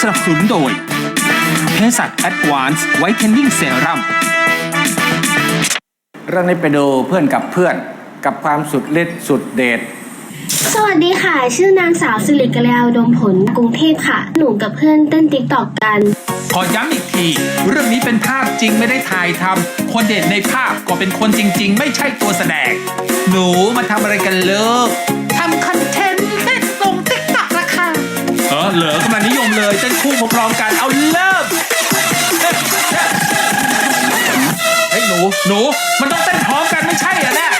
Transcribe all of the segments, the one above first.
สนับสนุนโดยเภสัช Advanced Whitening Serum เรื่องนี้ไปดูเพื่อนกับเพื่อนกับความสุดฤทธิ์สุดเดชสวัสดีค่ะ ชื่อนางสาวสิริกัลยาอุดมผลกรุงเทพค่ะ หนูกับเพื่อนเต้นติ๊กตอกกัน ขอย้ำอีกที เรื่องนี้เป็นภาพจริงไม่ได้ถ่ายทำคนเด่นในภาพก็เป็นคนจริง ๆ ไม่ใช่ตัวแสดง หนูมาทำอะไรกันเลิกทำคอน เหลือกำลังนิยมเลยเต้นคู่พร้อมๆกันเอาเริ่มเฮ้ยหนูหนูมันต้องเต้นพร้อมกันไม่ใช่เหรอเนี่ย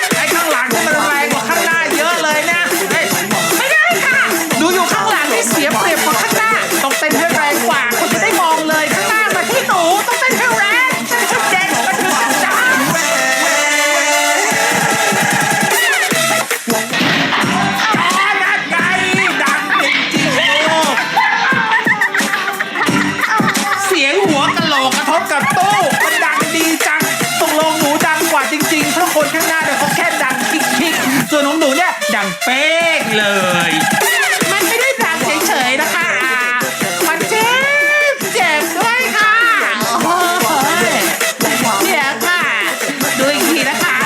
เนี่ยดังเป๊กเลย มันไม่ได้ดังเฉยๆนะคะอ่ามันเจ็บเจ็บด้วยค่ะโอ้โหเดี๋ยวค่ะ ดูอีกทีนะคะ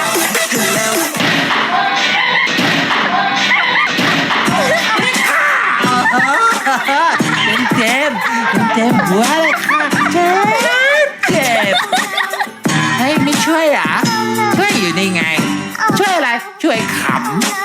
เจ็บเจ็บหัวเลยค่ะเจ็บเจ็บเฮ้ยไม่ช่วยเหรอะช่วยอยู่นี่ไง ช่วยอะไร ช่วยขำ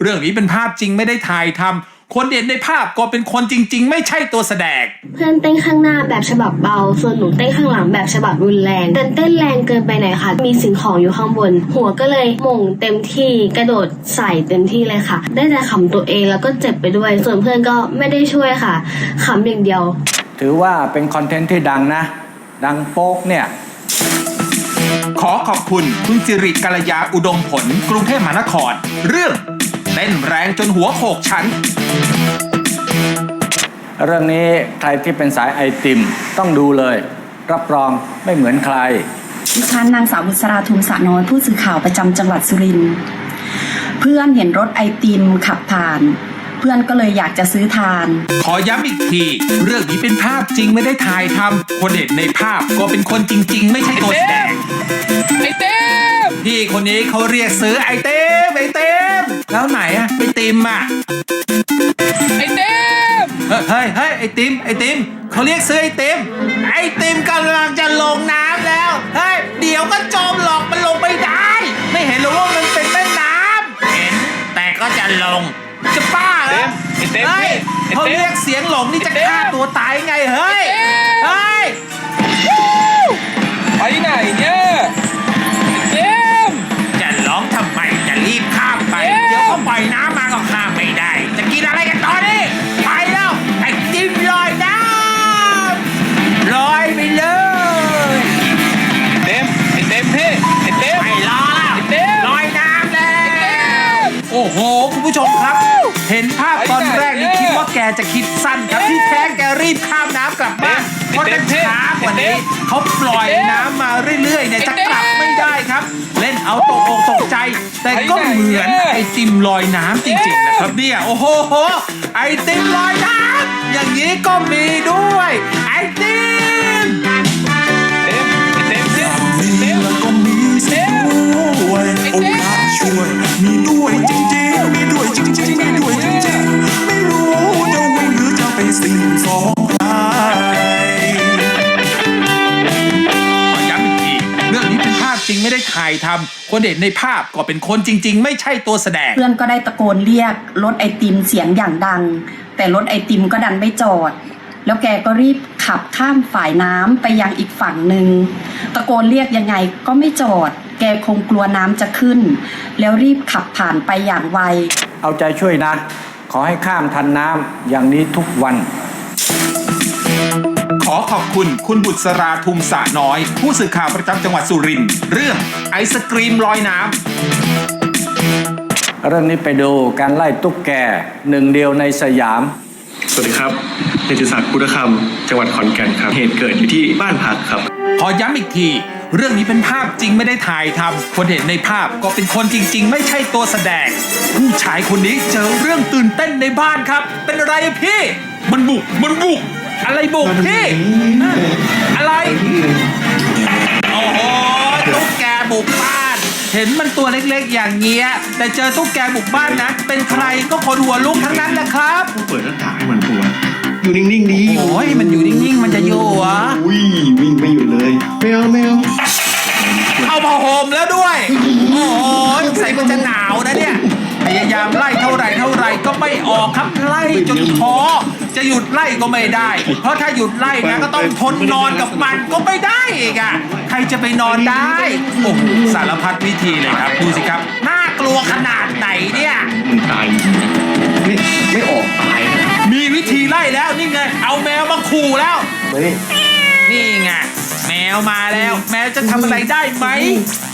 เรื่องนี้เป็นภาพจริงไม่ได้ถ่ายทำคนเด่นในภาพก็เป็นคนจริง ๆ ไม่ใช่ตัวแสดง เพื่อนเต้นข้างหน้าแบบฉบับเบา ส่วนหนูเต้นข้างหลังแบบฉบับรุนแรงแต่เต้นแรงเกินไปหน่อยค่ะ มีสิ่งของอยู่ข้างบน หัวก็เลยหม่งเต็มที่กระโดดใส่เต็มที่เลยค่ะ ได้แต่ขำตัวเองแล้วก็เจ็บไปด้วย ส่วนเพื่อนก็ไม่ได้ช่วยค่ะขำอย่างเดียว ถือว่าเป็นคอนเทนต์ที่ดังนะ ดังโป๊กเนี่ย ขอขอบคุณคุณสิริกัลยาอุดมผล กรุงเทพมหานคร เรื่อง เต้นแรงจนหัวโขกชั้นเรื่องนี้ใครที่เป็นสายไอติมต้องดูเลย รับรองไม่เหมือนใคร ดิฉันนางสาวบุษราทุมสะน้อยผู้สื่อข่าวประจำจังหวัดสุรินทร์เพื่อนเห็นรถไอติมขับผ่าน เพื่อนก็เลยอยากจะซื้อทาน ขอย้ำอีกที เรื่องนี้เป็นภาพจริงไม่ได้ถ่ายทำคนเด่นในภาพก็เป็นคนจริง ๆ ไม่ใช่ตัวแสดงไอเต็มพี่คนนี้เขาเรียกซื้อไอเต็มไอเต็ม แล้วไหนอะไอติมอะไอเต็มเฮ้ยเฮ้ยไอติมไอติมเขาเรียกซื้อไอติมไอติมกำลังจะลงน้ำแล้วเฮ้ยเดี๋ยวก็จมหรอกมันลงไม่ได้ ไม่เห็นหรือว่ามันเป็นแม่น้ำเห็นแต่ก็จะลงจะบ้าเหรอไอ้เต็มเฮ้ยไอ้เต็มเขาเรียกเสียงหลงนี่จะไอ้เต็ม ฆ่าตัวตายไงเฮ้ยเฮ้ย ไปไหนเนี่ย อ้ยเดี๋ยวเขาปล่อยน้ำมาก็ข้ามไม่ได้ จะกินอะไรกันตอนนี้ไปแล้วไอ้จิ้มลอยน้ำลอยไปเลยเต็มไอ้เต็มพี่ไอ้เต็มไม่รอแล้วไอ้เต็มลอยน้ำแล้วโอ้โห คุณผู้ชมครับ เห็นภาพตอนแรกนี่คิดว่าแกจะคิดสั้น ครับที่แท้แกรีบข้ามน้ำกลับบ้านเพราะถ้าช้ากว่านี้เขาปล่อยน้ำมาเรื่อยๆเนี่ยจะกลับไม่ได้ครับ เล่นเอาตกอกตกใจ แต่ก็เหมือนไอติมลอยน้ำจริงๆนะครับเนี่ยโอ้โหไอติมลอยน้ำอย่างนี้ก็มีด้วยไอ จริงไม่ได้ถ่ายทำคนเห็นในภาพก็เป็นคนจริง ๆ ไม่ใช่ตัวแสดง เพื่อนก็ได้ตะโกนเรียกรถไอติมเสียงอย่างดัง แต่รถไอติมก็ดันไม่จอด แล้วแกก็รีบขับข้ามฝ่ายน้ำไปยังอีกฝั่งหนึ่งตะโกนเรียกยังไงก็ไม่จอด แกคงกลัวน้ำจะขึ้น แล้วรีบขับผ่านไปอย่างไว เอาใจช่วยนะ ขอให้ข้ามทันน้ำอย่างนี้ทุกวัน ขขอขอบคุณคุณบุษราทุมสะน้อย ผู้สื่อข่าวประจำจังหวัดสุรินทร์เรื่องไอศกรีมลอยน้ำเรื่องนี้ไปดูการไล่ตุ๊กแกหนึ่งเดียวในสยาม สวัสดีครับเนติศักดิ์พุทธคำจังหวัดขอนแก่นครับ เหตุเกิดอยู่ที่บ้านพักครับ ขอย้ำอีกทีเรื่องนี้เป็นภาพจริงไม่ได้ถ่ายทำ คนเห็นในภาพก็เป็นคนจริง ๆ ไม่ใช่ตัวแสดง ผู้ชายคนนี้เจอเรื่องตื่นเต้นในบ้านครับ เป็นอะไรอะพี่ มันบุก มันบุก อะไรบุกพี่ฮะอะไร โอ้โห ตุ๊กแกบุกบ้าน เห็นมันตัวเล็กๆอย่างเงี้ย แต่เจอตุ๊กแกบุกบ้านนะ เป็นใครก็คนหัวลุกทั้งนั้นแหละครับ เปิดหน้าต่างให้มันตัวอยู่นิ่งๆดีโอ้ยมันอยู่นิ่งๆ มันจะอยู่เหรออุ้ยวิ่งไม่หยุดเลยไม่เอาไม่เอาเอาผ้าห่มแล้วด้วย โอ้ยใส่มันจะหนาวนะเนี่ย พยายามไล่เท่าไหร่เท่าไหร่ก็ไม่ออกครับไล่จนท้อ จะหยุดไล่ก็ไม่ได้ เพราะถ้าหยุดไล่นะก็ต้องทนนอนกับมันก็ไม่ได้อีกอะใครจะไปนอนได้โอ้โหสารพัดวิธีเลยครับดูสิครับน่ากลัวขนาดไหนเนี่ยมึงตายไม่ไม่ออกตายนะมีวิธีไล่แล้วนี่ไงเอาแมวมาขู่แล้วเฮ้ย นี่ไงแมวมาแล้ว แมวจะทำอะไรได้ไหม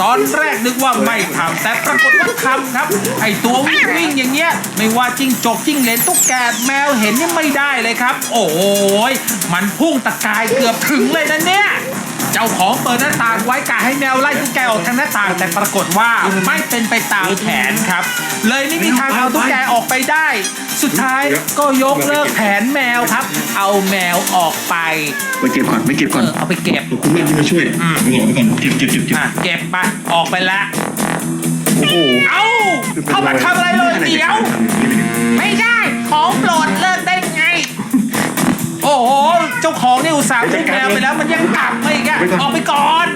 ตอนแรกนึกว่าไม่ทำแต่ปรากฏว่าทำครับ ไอตัววิ่งวิ่งอย่างเงี้ย ไม่ว่าจิ้งจกจิ้งเหลนตุ๊กแกแมวเห็นยังไม่ได้เลยครับ โอ้ยมันพุ่งตะกายเกือบถึงเลยนะเนี่ย เจ้าของเปิดหน้าต่างไว้กะให้แมวไล่ตุ๊กแกออกทางหน้าต่าง แต่ปรากฏว่าไม่เป็นไปตามแผนครับ เลยไม่มีทางเอาตุ๊กแกออกไปได้ สุดท้ายก็ยกเลิกแผนแมวครับ เอาแมวออกไปไปเก็บก่อนไปเก็บเอก่อนอเอาไปเก็บเดี๋ยวคุณแม่จะมาช่วยอืมไปเก็บไว้ก่อนเก็บเก็บเก็บเก็บอะเก็บไปออกไปละโอ้โหเอ้าเข้ามาทำอะไรเลยเดี๋ยว ไม่ได้ของโปรดเลิกได้ไง โอ้โห เจ้าของนี่อุตส่าห์พุ่งแมวไปแล้วมันยังกลับมาอีกอะออกไปก่อน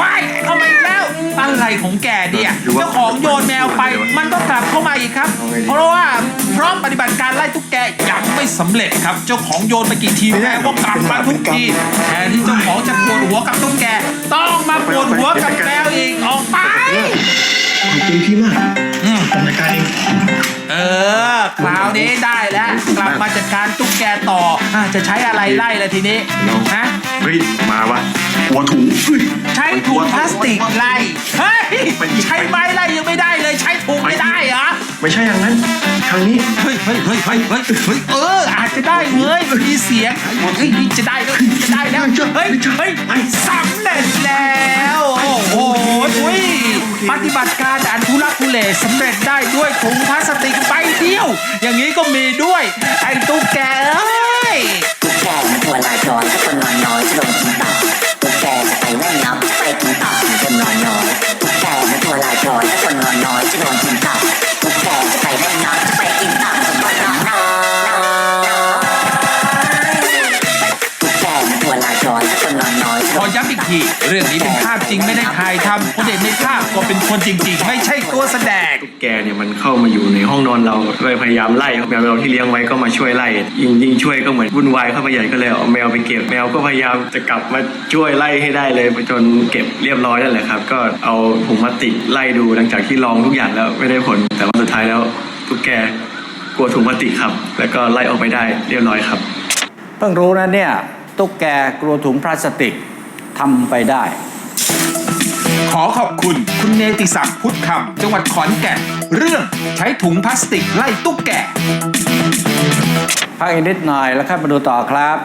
ว้ายเข้ามาอีกแล้ว อะไรของแกเนี่ยเจ้าของโยนแมวไป มันก็กลับเข้ามาอีกครับ เพราะว่าพร้อมปฏิบัติการไล่ตุ๊กแกยังไม่สำเร็จครับ เจ้าของโยนไปกี่ทีแมวก็กลับมาทุกทีแทนที่เจ้าของจะปวดหัวกับตุ๊กแก ต้องมาปวดหัวกับแมวอีกออกไปขอบคุณพี่มาก คราวนี้ได้แล้วกลับมาจัดการตุ๊กแกต่ออะจะใช้อะไรไล่ละทีนี้ฮะเฮ้ยมาวะหัวถุงเฮ้ยใช้ถุงพลาสติกไล่เฮ้ยใช้ไม้ไล่ยังไม่ได้เลยใช้ถุงไม่ได้เหรอ ไม่ใช่อย่างนั้น ทางนี้เฮ้ยเฮ้ยเฮ้ยเฮ้ยเฮ้ยเฮ้ยเอออาจจะได้เว้ยมีเสียงเฮ้ยจะได้แล้วจะได้แล้วเฮ้ยเฮ้ยสำเร็จแล้วโอ้โหอุ้ยปฏิบัติการอันทุลักทุเลสำเร็จได้ด้วยถุงพลาสติกใบเดียว อย่างนี้ก็ ขโดอนย้ำอีกที เรื่องนี้เป็นภาพจริงไม่ได้ถ่ายทำคนเห็นในภาพก็เป็นคนจริง ๆ ไม่ใช่ตัวแสดง ตุ๊กแกเนี่ยมันเข้ามาอยู่ในห้องนอนเราเลยพยายามไล่แมวเราที่เลี้ยงไว้ก็มาช่วยไล่ยิ่งยิ่งช่วยก็เหมือนวุ่นวายเข้าไปใหญ่ก็เลยเอาแมวไปเก็บแมวก็พยายามจะกลับมาช่วยไล่ให้ได้เลยจนเก็บเรียบร้อยนั่นแหละครับ ก็เอาถุงพลาสติกไล่ดูหลังจากที่ลองทุกอย่างแล้วไม่ได้ผล แต่ว่าสุดท้ายแล้วตุ๊กแกกลัวถุงพลาสติกครับ แล้วก็ไล่ออกไปได้เรียบร้อยครับ เพิ่งรู้นะเนี่ย ตุ๊กแกกลัวถุงพลาสติก ทำไปได้ ขอขอบคุณคุณเนติศักดิ์พุทธคำจังหวัดขอนแก่น เรื่องใช้ถุงพลาสติกไล่ตุ๊กแกพักอีกนิดหน่อยแล้วค่อยมาดูต่อครับ